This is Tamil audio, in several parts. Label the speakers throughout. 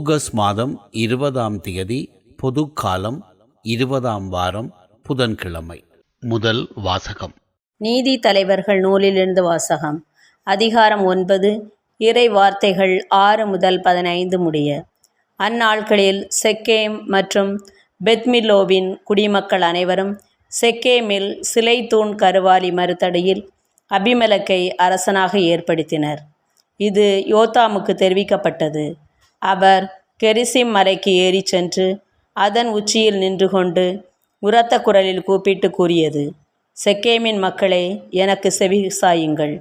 Speaker 1: ஆகஸ்ட் மாதம் இருபதாம் தேதி பொதுக்காலம் இருபதாம் வாரம் புதன்கிழமை. முதல் வாசகம்.
Speaker 2: நீதி தலைவர்கள் நூலிலிருந்து வாசகம். அதிகாரம் ஒன்பது இறை வார்த்தைகள் ஆறு முதல் பதினைந்து முடிய. அந்நாட்களில் செக்கேம் மற்றும் பெத்மிலோவின் குடிமக்கள் அனைவரும் செக்கேமில் சிலை தூண் கருவாலி மறுத்தடியில் அபிமலக்கை அரசனாக ஏற்படுத்தினர். இது யோத்தாமுக்கு தெரிவிக்கப்பட்டது. அவர் கெரிசிம் மலைக்கு ஏறிச் சென்று அதன் உச்சியில் நின்று கொண்டு உரத்த குரலில் கூப்பிட்டு கூறியது செக்கேமின் மக்களே எனக்கு செவி சாயுங்கள்.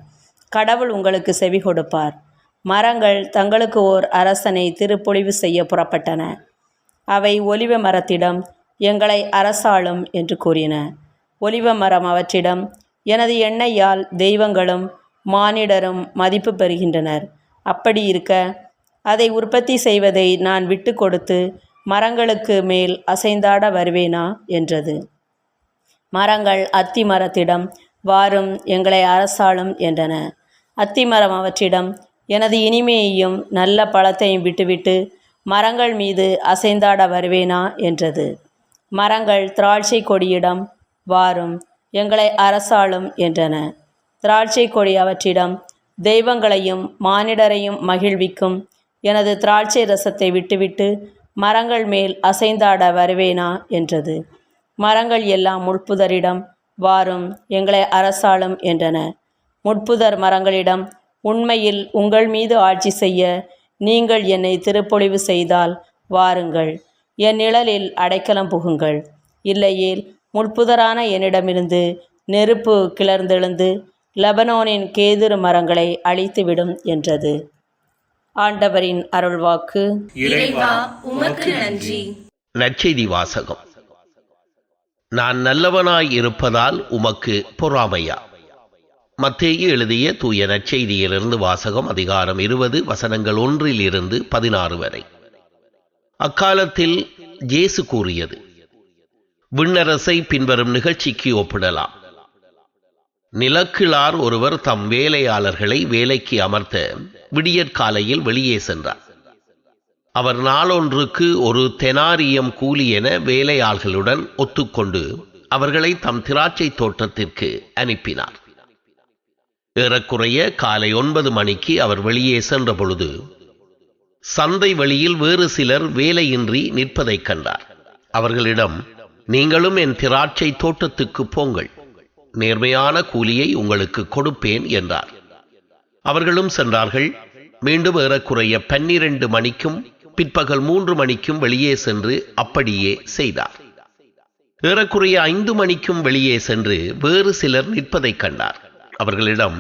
Speaker 2: கடவுள் உங்களுக்கு செவி கொடுப்பார். மரங்கள் தங்களுக்கு ஓர் அரசனை திருப்பொழிவு செய்ய புறப்பட்டன. அவை ஒலிவ மரத்திடம் எங்களை அரசாளும் என்று கூறின. ஒலிவ மரம் அவற்றிடம் எனது எண்ணெயால் தெய்வங்களும் மானிடரும் மதிப்பு பெறுகின்றனர். அப்படி இருக்க அதை உற்பத்தி செய்வதை நான் விட்டு கொடுத்து மரங்களுக்கு மேல் அசைந்தாட வருவேனா? என்றது. மரங்கள் அத்தி மரத்திடம் வாரும் எங்களை அரசாளும் என்றன. அத்திமரம் அவற்றிடம் எனது இனிமையையும் நல்ல பழத்தையும் விட்டுவிட்டு மரங்கள் மீது அசைந்தாட வருவேனா? என்றது. மரங்கள் திராட்சை கொடியிடம் வாரும் எங்களை அரசாளும் என்றன. திராட்சை கொடி அவற்றிடம் தெய்வங்களையும் மானிடரையும் மகிழ்விக்கும் எனது திராட்சை ரசத்தை விட்டுவிட்டு மரங்கள் மேல் அசைந்தாட வருவேனா? என்றது. மரங்கள் எல்லாம் முட்புதரிடம் வாரும் எங்களை அரசாளும் என்றன. முட்புதர் மரங்களிடம் உண்மையில் உங்கள் மீது ஆட்சி செய்ய நீங்கள் என்னை திருப்பொழிவு செய்தால் வாருங்கள். என் நிழலில் அடைக்கலம் புகுங்கள். இல்லையேல் முட்புதரான என்னிடமிருந்து நெருப்பு கிளர்ந்தெழுந்து லெபனோனின் கேதுரு மரங்களை அழித்துவிடும் என்றது. ஆண்டவரின் அருள்வாக்கு.
Speaker 3: இறைவா உமக்கு நன்றி.
Speaker 4: நற்செய்தி வாசகம். நான் நல்லவனாய் இருப்பதால் உமக்கு பொறாமையா? மத்தேயு எழுதிய தூய நற்செய்தியிலிருந்து வாசகம் அதிகாரம் இருபது வசனங்கள் ஒன்றில் இருந்து பதினாறு வரை. அக்காலத்தில் இயேசு கூறியது விண்ணரசை பின்வரும் நிகழ்ச்சிக்கு ஒப்பிடலாம். நிலக்கிழார் ஒருவர் தம் வேலையாளர்களை வேலைக்கு அமர்த்த விடியற்காலையில் வெளியே சென்றார். அவர் நாளொன்றுக்கு ஒரு தெனாரியம் கூலி என வேலையாள்களுடன் ஒத்துக்கொண்டு அவர்களை தம் திராட்சை தோட்டத்திற்கு அனுப்பினார். ஏறக்குறைய காலை ஒன்பது மணிக்கு அவர் வெளியே சென்ற பொழுது சந்தை வழியில் வேறு சிலர் வேலையின்றி நிற்பதைக் கண்டார். அவர்களிடம் நீங்களும் என் திராட்சை தோட்டத்துக்கு போங்கள். நேர்மையான கூலியை உங்களுக்கு கொடுப்பேன் என்றார். அவர்களும் சென்றார்கள். மீண்டும் ஏறக்குறைய பன்னிரண்டு மணிக்கும் பிற்பகல் மூன்று மணிக்கும் வெளியே சென்று அப்படியே செய்தார். ஏறக்குறைய ஐந்து மணிக்கும் வெளியே சென்று வேறு சிலர் நிற்பதைக் கண்டார். அவர்களிடம்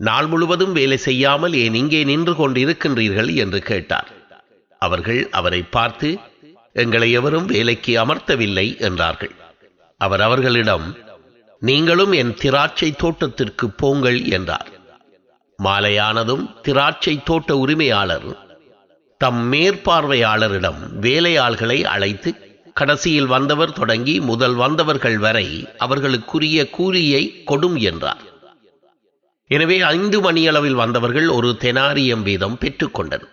Speaker 4: நாள் முழுவதும் வேலை செய்யாமல் ஏன் இங்கே நின்று கொண்டிருக்கின்றீர்கள்? என்று கேட்டார். அவர்கள் அவரை பார்த்து எங்களை எவரும் வேலைக்கு அமர்த்தவில்லை என்றார்கள். அவர் அவர்களிடம் நீங்களும் என் திராட்சை தோட்டத்திற்கு போங்கள் என்றார். மாலையானதும் திராட்சை தோட்ட உரிமையாளர் தம் மேற்பார்வையாளரிடம் வேலையாள்களை அழைத்து கடைசியில் வந்தவர் தொடங்கி முதல் வந்தவர்கள் வரை அவர்களுக்குரிய கூலியை கொடும் என்றார். எனவே ஐந்து மணியளவில் வந்தவர்கள் ஒரு தெனாரியம் வீதம் பெற்றுக்கொண்டனர்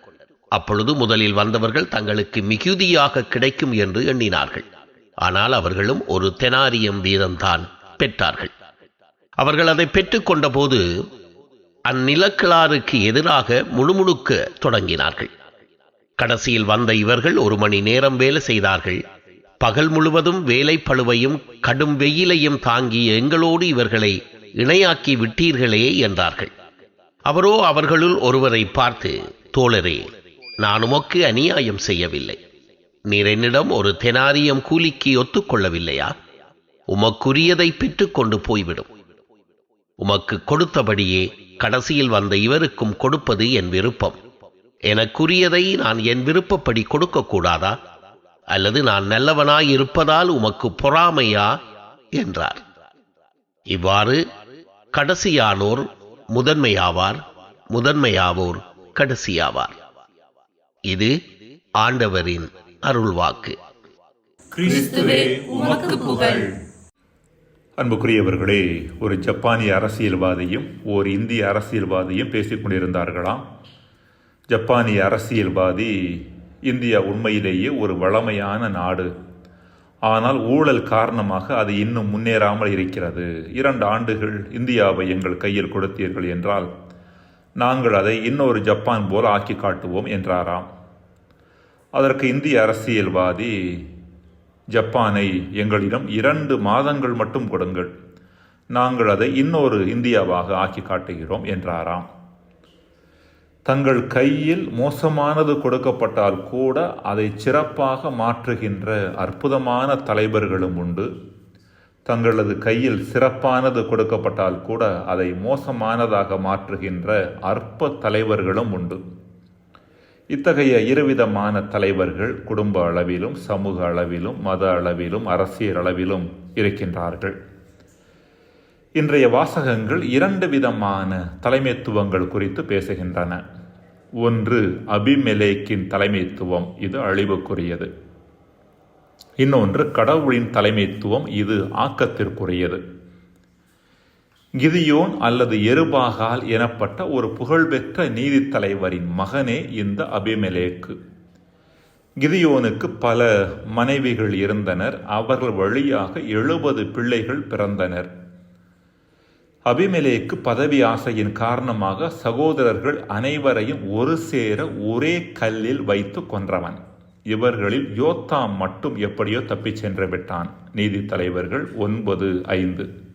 Speaker 4: அப்பொழுது முதலில் வந்தவர்கள் தங்களுக்கு மிகுதியாக கிடைக்கும் என்று எண்ணினார்கள். ஆனால் அவர்களும் ஒரு தெனாரியம் வீதம்தான் பெற்றார்கள். அவர்கள் அதை பெற்றுக்கொண்ட போது அந்நிலக்கிழாருக்கு எதிராக முணுமுணுக்க தொடங்கினார்கள். கடைசியில் வந்த இவர்கள் ஒரு மணி நேரம் வேலை செய்தார்கள். பகல் முழுவதும் வேலை பழுவையும் கடும் வெயிலையும் தாங்கி எங்களோடு இவர்களை இணையாக்கி விட்டீர்களே என்றார்கள். அவரோ அவர்களுள் ஒருவரை பார்த்து தோழரே நான் உமக்கு அநியாயம் செய்யவில்லை. நீர் என்னிடம் ஒரு தெனாரியம் கூலிக்கு ஒத்துக்கொள்ளவில்லையா? உமக்குரியதை பெற்றுக்கொண்டு போய்விடும். உமக்கு கொடுத்தபடியே கடைசியில் வந்த இவருக்கும் கொடுப்பது என் விருப்பம். எனக்குரியதை நான் என் விருப்பப்படி கொடுக்கக்கூடாதா? அல்லது நான் நல்லவனாய் இருப்பதால் உமக்கு பொறாமையா? என்றார். இவ்வாறு கடைசியானோர் முதன்மையாவார் முதன்மையாவோர் கடைசியாவார். இது ஆண்டவரின் அருள்வாக்கு.
Speaker 3: கிறிஸ்துவே உமக்கு புகழ்.
Speaker 5: அன்புக்குரியவர்களே ஒரு ஜப்பானிய அரசியல்வாதியும் ஓர் இந்திய அரசியல்வாதியும் பேசிக்கொண்டிருந்தார்களாம் ஜப்பானிய அரசியல்வாதி இந்தியா உண்மையிலேயே ஒரு வளமையான நாடு. ஆனால் ஊழல் காரணமாக அது இன்னும் முன்னேறாமல் இருக்கிறது. இரண்டு ஆண்டுகள் இந்தியாவை எங்கள் கையில் கொடுத்தீர்கள் என்றால் நாங்கள் அதை இன்னொரு ஜப்பான் போல் ஆக்கி காட்டுவோம் என்றாராம். அதற்கு இந்திய அரசியல்வாதி ஜப்பானை எங்களிடம் இரண்டு மாதங்கள் மட்டும் கொடுங்கள். நாங்கள் அதை இன்னொரு இந்தியாவாக ஆக்கி காட்டுகிறோம் என்றாராம். தங்கள் கையில் மோசமானது கொடுக்கப்பட்டால் கூட அதை சிறப்பாக மாற்றுகின்ற அற்புதமான தலைவர்களும் உண்டு. தங்களது கையில் சிறப்பானது கொடுக்கப்பட்டால் கூட அதை மோசமானதாக மாற்றுகின்ற அற்ப தலைவர்களும் உண்டு. இத்தகைய இருவிதமான தலைவர்கள் குடும்ப அளவிலும் சமூக அளவிலும் மத அளவிலும் அரசியல் அளவிலும் இருக்கின்றார்கள். இன்றைய வாசகங்கள் இரண்டு விதமான தலைமைத்துவங்கள் குறித்து பேசுகின்றன. ஒன்று அபிமெலேக்கின் தலைமைத்துவம் இது அழிவுக்குரியது. இன்னொன்று கடவுளின் தலைமைத்துவம் இது ஆக்கத்திற்குரியது. கிதியோன் அல்லது எருபாகால் எனப்பட்ட ஒரு புகழ்பெற்ற நீதி தலைவரின் மகனே இந்த அபிமெலேக்கு. கிதியோனுக்கு பல மனைவிகள் இருந்தனர். அவர்கள் வழியாக எழுபது பிள்ளைகள் பிறந்தனர். அபிமெலேக்கு பதவி ஆசையின் காரணமாக சகோதரர்கள் அனைவரையும் ஒரு சேர ஒரே கல்லில் வைத்து கொன்றவன். இவர்களில் யோத்தாம் மட்டும் எப்படியோ தப்பிச் சென்று விட்டான். நீதி தலைவர்கள் ஒன்பது ஐந்து.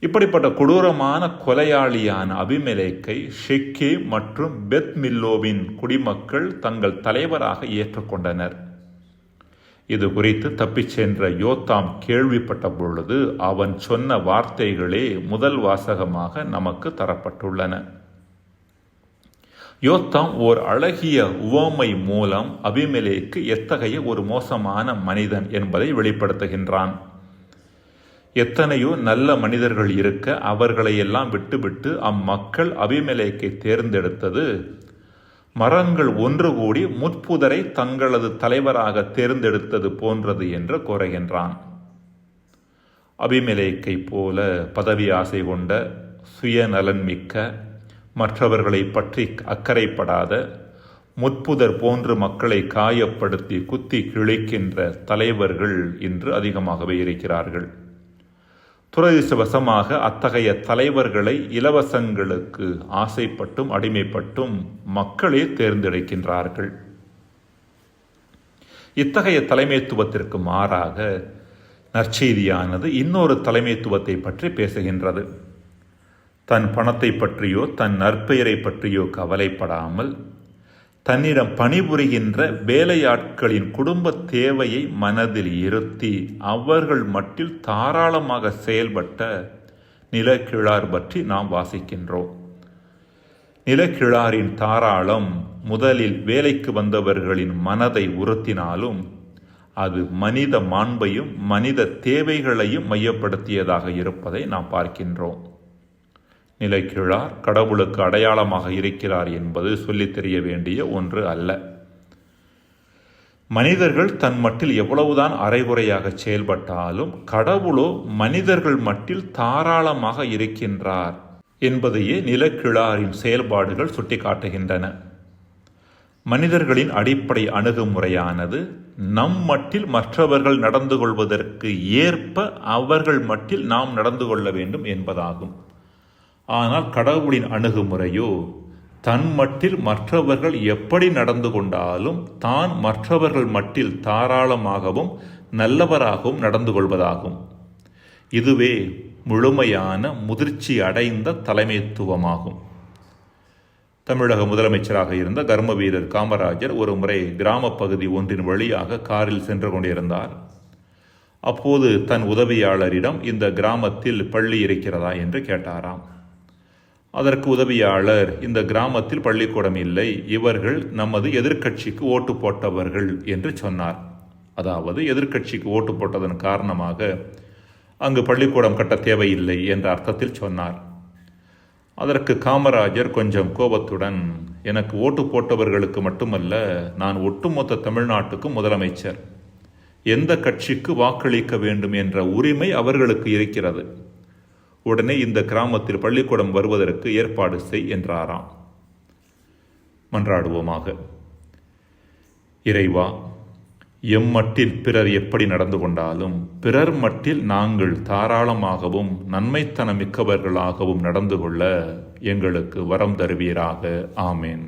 Speaker 5: இப்படிப்பட்ட கொடூரமான கொலையாளியான அபிமலேக்கை ஷெக்கே மற்றும் பெத் மில்லோவின் குடிமக்கள் தங்கள் தலைவராக ஏற்றுக்கொண்டனர். இது குறித்து தப்பிச் சென்ற யோத்தாம் கேள்விப்பட்ட பொழுது அவன் சொன்ன வார்த்தைகளே முதல் வாசகமாக நமக்கு தரப்பட்டுள்ளன. யோத்தாம் ஓர் அழகிய உவமை மூலம் அபிமலேக்கு எத்தகைய ஒரு மோசமான மனிதன் என்பதை வெளிப்படுத்துகின்றான். எத்தனையோ நல்ல மனிதர்கள் இருக்க அவர்களையெல்லாம் விட்டுவிட்டு அம்மக்கள் அபிமெலேக்கை தேர்ந்தெடுத்தது. மரங்கள் ஒன்று கூடி முற்புதரை தங்களது தலைவராக தேர்ந்தெடுத்தது போன்றது என்று கூறுகின்றான். அபிமெலேக்கை போல பதவி ஆசை கொண்ட சுயநலன் மிக்க மற்றவர்களை பற்றி அக்கறைப்படாத முற்புதர் போன்று மக்களை காயப்படுத்தி குத்தி கிழிக்கின்ற தலைவர்கள் இன்று அதிகமாகவே இருக்கிறார்கள். துரதிர்ஷ்டவசமாக அத்தகைய தலைவர்களை இலவசங்களுக்கு ஆசைப்பட்டும் அடிமைப்பட்டும் மக்களே தேர்ந்தெடுக்கின்றார்கள். இத்தகைய தலைமைத்துவத்திற்கு மாறாக நற்செய்தியானது இன்னொரு தலைமைத்துவத்தை பற்றி பேசுகின்றது. தன் பணத்தை பற்றியோ தன் நற்பெயரை பற்றியோ கவலைப்படாமல் தன்னிடம் பணிபுரிகின்ற வேலையாட்களின் குடும்ப தேவையை மனதில் இருத்தி அவர்கள் மட்டில் தாராளமாக செயல்பட்ட நிலக்கிழார் பற்றி நாம் வாசிக்கின்றோம். நிலக்கிழாரின் தாராளம் முதலில் வேலைக்கு வந்தவர்களின் மனதை உறுத்தினாலும் அது மனித மாண்பையும் மனித தேவைகளையும் மையப்படுத்தியதாக இருப்பதை நாம் பார்க்கின்றோம். நிலைக்கிழார் கடவுளுக்கு அடையாளமாக இருக்கிறார் என்பது சொல்லித் தெரிய வேண்டிய ஒன்று அல்ல. மனிதர்கள் தன் மட்டில் எவ்வளவுதான் அரைகுறையாக செயல்பட்டாலும் கடவுளோ மனிதர்கள் மட்டில் தாராளமாக இருக்கின்றார் என்பதையே நிலக்கிழாரின் செயல்பாடுகள் சுட்டிக்காட்டுகின்றன. மனிதர்களின் அடிப்படை அணுகுமுறையானது நம் மட்டில் மற்றவர்கள் நடந்து கொள்வதற்கு ஏற்ப அவர்கள் மட்டில் நாம் நடந்து கொள்ள வேண்டும் என்பதாகும். ஆனால் கடவுளின் அணுகுமுறையோ தன் மட்டில் மற்றவர்கள் எப்படி நடந்து கொண்டாலும் தான் மற்றவர்கள் மட்டில் தாராளமாகவும் நல்லவராகவும் நடந்து கொள்வதாகும். இதுவே முழுமையான முதிர்ச்சி அடைந்த தலைமைத்துவமாகும். தமிழக முதலமைச்சராக இருந்த கர்ம வீரர் காமராஜர் ஒரு முறை கிராம பகுதி ஒன்றின் வழியாக காரில் சென்று கொண்டிருந்தார். அப்போது தன் உதவியாளரிடம் இந்த கிராமத்தில் பள்ளி இருக்கிறதா என்று கேட்டாராம். அதற்கு உதவியாளர் இந்த கிராமத்தில் பள்ளிக்கூடம் இல்லை. இவர்கள் நமது எதிர்க்கட்சிக்கு ஓட்டு போட்டவர்கள் என்று சொன்னார். அதாவது எதிர்க்கட்சிக்கு ஓட்டு போட்டதன் காரணமாக அங்கு பள்ளிக்கூடம் கட்ட தேவையில்லை என்ற அர்த்தத்தில் சொன்னார். அதற்கு காமராஜர் கொஞ்சம் கோபத்துடன் எனக்கு ஓட்டு போட்டவர்களுக்கு மட்டுமல்ல நான் ஒட்டுமொத்த தமிழ்நாட்டுக்கும் முதலமைச்சர். எந்த கட்சிக்கு வாக்களிக்க வேண்டும் என்ற உரிமை அவர்களுக்கு இருக்கிறது. உடனே இந்த கிராமத்தில் பள்ளிக்கூடம் வருவதற்கு ஏற்பாடு செய் என்றாராம். மன்றாடுவோமாக.
Speaker 6: இறைவா எம் மட்டில் பிறர் எப்படி நடந்து கொண்டாலும் பிறர் மட்டில் நாங்கள் தாராளமாகவும் நன்மைத்தனமிக்கவர்களாகவும் நடந்து கொள்ள எங்களுக்கு வரம் தருவீராக. ஆமேன்.